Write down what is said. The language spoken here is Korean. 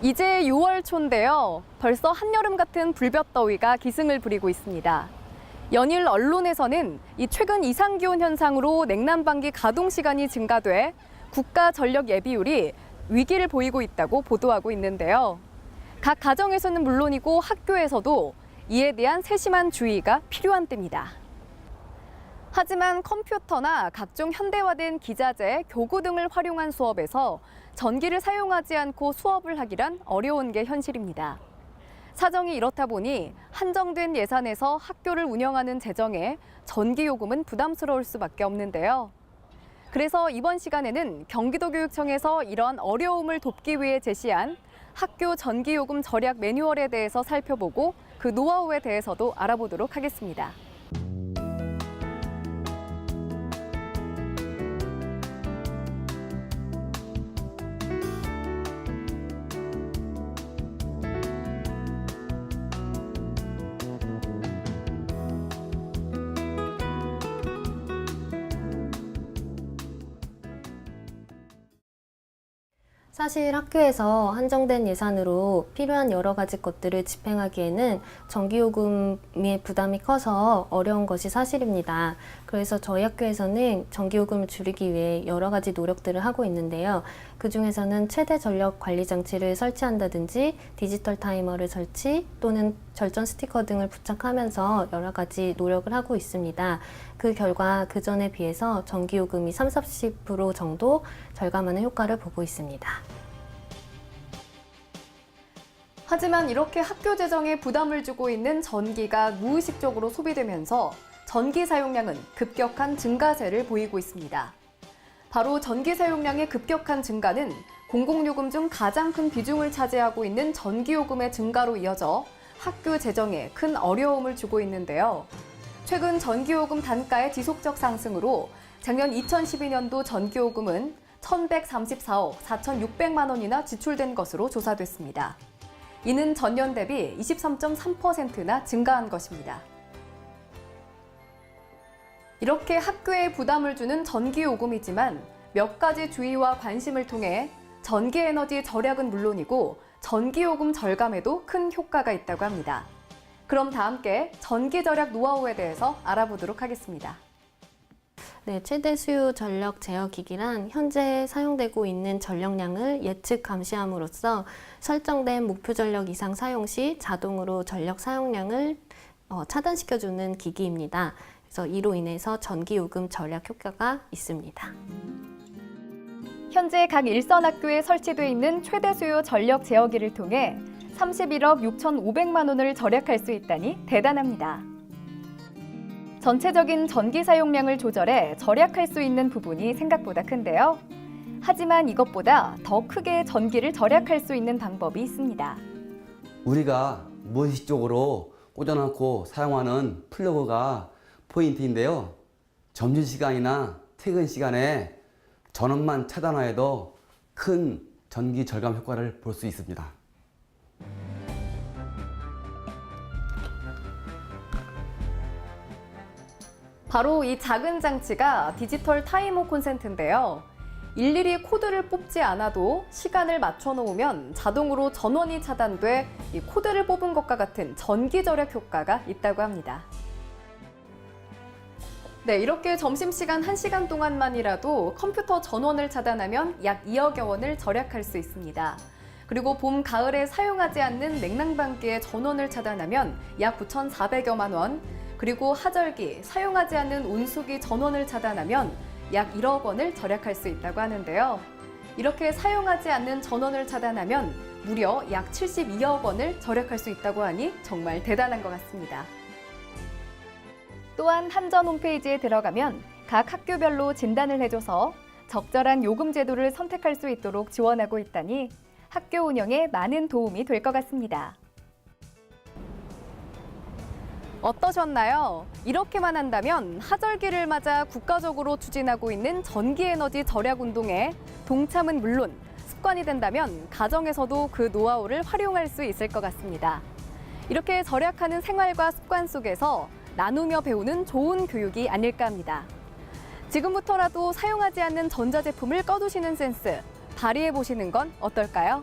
이제 6월 초인데요. 벌써 한여름 같은 불볕더위가 기승을 부리고 있습니다. 연일 언론에서는 이 최근 이상기온 현상으로 냉난방기 가동 시간이 증가돼 국가 전력 예비율이 위기를 보이고 있다고 보도하고 있는데요. 각 가정에서는 물론이고 학교에서도 이에 대한 세심한 주의가 필요한 때입니다. 하지만 컴퓨터나 각종 현대화된 기자재, 교구 등을 활용한 수업에서 전기를 사용하지 않고 수업을 하기란 어려운 게 현실입니다. 사정이 이렇다 보니 한정된 예산에서 학교를 운영하는 재정에 전기 요금은 부담스러울 수밖에 없는데요. 그래서 이번 시간에는 경기도교육청에서 이런 어려움을 돕기 위해 제시한 학교 전기 요금 절약 매뉴얼에 대해서 살펴보고 그 노하우에 대해서도 알아보도록 하겠습니다. 사실 학교에서 한정된 예산으로 필요한 여러 가지 것들을 집행하기에는 전기요금의 부담이 커서 어려운 것이 사실입니다. 그래서 저희 학교에서는 전기요금을 줄이기 위해 여러 가지 노력들을 하고 있는데요. 그 중에서는 최대 전력 관리 장치를 설치한다든지 디지털 타이머를 설치 또는 절전 스티커 등을 부착하면서 여러 가지 노력을 하고 있습니다. 그 결과 그 전에 비해서 전기요금이 30, 40% 정도 절감하는 효과를 보고 있습니다. 하지만 이렇게 학교 재정에 부담을 주고 있는 전기가 무의식적으로 소비되면서 전기 사용량은 급격한 증가세를 보이고 있습니다. 바로 전기 사용량의 급격한 증가는 공공요금 중 가장 큰 비중을 차지하고 있는 전기요금의 증가로 이어져 학교 재정에 큰 어려움을 주고 있는데요. 최근 전기요금 단가의 지속적 상승으로 작년 2012년도 전기요금은 1,134억 4,600만 원이나 지출된 것으로 조사됐습니다. 이는 전년 대비 23.3%나 증가한 것입니다. 이렇게 학교에 부담을 주는 전기요금이지만 몇 가지 주의와 관심을 통해 전기에너지 절약은 물론이고 전기요금 절감에도 큰 효과가 있다고 합니다. 그럼 다 함께 전기 절약 노하우에 대해서 알아보도록 하겠습니다. 네, 최대 수요 전력 제어 기기란 현재 사용되고 있는 전력량을 예측 감시함으로써 설정된 목표 전력 이상 사용 시 자동으로 전력 사용량을 어, 차단시켜주는 기기입니다. 그래서 이로 인해서 전기 요금 절약 효과가 있습니다. 현재 각 일선 학교에 설치돼 있는 최대 수요 전력 제어기를 통해 31억 6,500만 원을 절약할 수 있다니 대단합니다. 전체적인 전기 사용량을 조절해 절약할 수 있는 부분이 생각보다 큰데요. 하지만 이것보다 더 크게 전기를 절약할 수 있는 방법이 있습니다. 우리가 무의식적으로 꽂아놓고 사용하는 플러그가 포인트인데요. 점심시간이나 퇴근 시간에 전원만 차단하여도 큰 전기 절감 효과를 볼 수 있습니다. 바로 이 작은 장치가 디지털 타이머 콘센트인데요. 일일이 코드를 뽑지 않아도 시간을 맞춰 놓으면 자동으로 전원이 차단돼 이 코드를 뽑은 것과 같은 전기 절약 효과가 있다고 합니다. 네, 이렇게 점심시간 1시간 동안만이라도 컴퓨터 전원을 차단하면 약 2억여 원을 절약할 수 있습니다. 그리고 봄, 가을에 사용하지 않는 냉난방기의 전원을 차단하면 약 9,400여만 원, 그리고 하절기, 사용하지 않는 온수기 전원을 차단하면 약 1억 원을 절약할 수 있다고 하는데요. 이렇게 사용하지 않는 전원을 차단하면 무려 약 72억 원을 절약할 수 있다고 하니 정말 대단한 것 같습니다. 또한 한전 홈페이지에 들어가면 각 학교별로 진단을 해줘서 적절한 요금 제도를 선택할 수 있도록 지원하고 있다니 학교 운영에 많은 도움이 될 것 같습니다. 어떠셨나요? 이렇게만 한다면 하절기를 맞아 국가적으로 추진하고 있는 전기에너지 절약 운동에 동참은 물론 습관이 된다면 가정에서도 그 노하우를 활용할 수 있을 것 같습니다. 이렇게 절약하는 생활과 습관 속에서 나누며 배우는 좋은 교육이 아닐까 합니다. 지금부터라도 사용하지 않는 전자제품을 꺼두시는 센스 발휘해 보시는 건 어떨까요?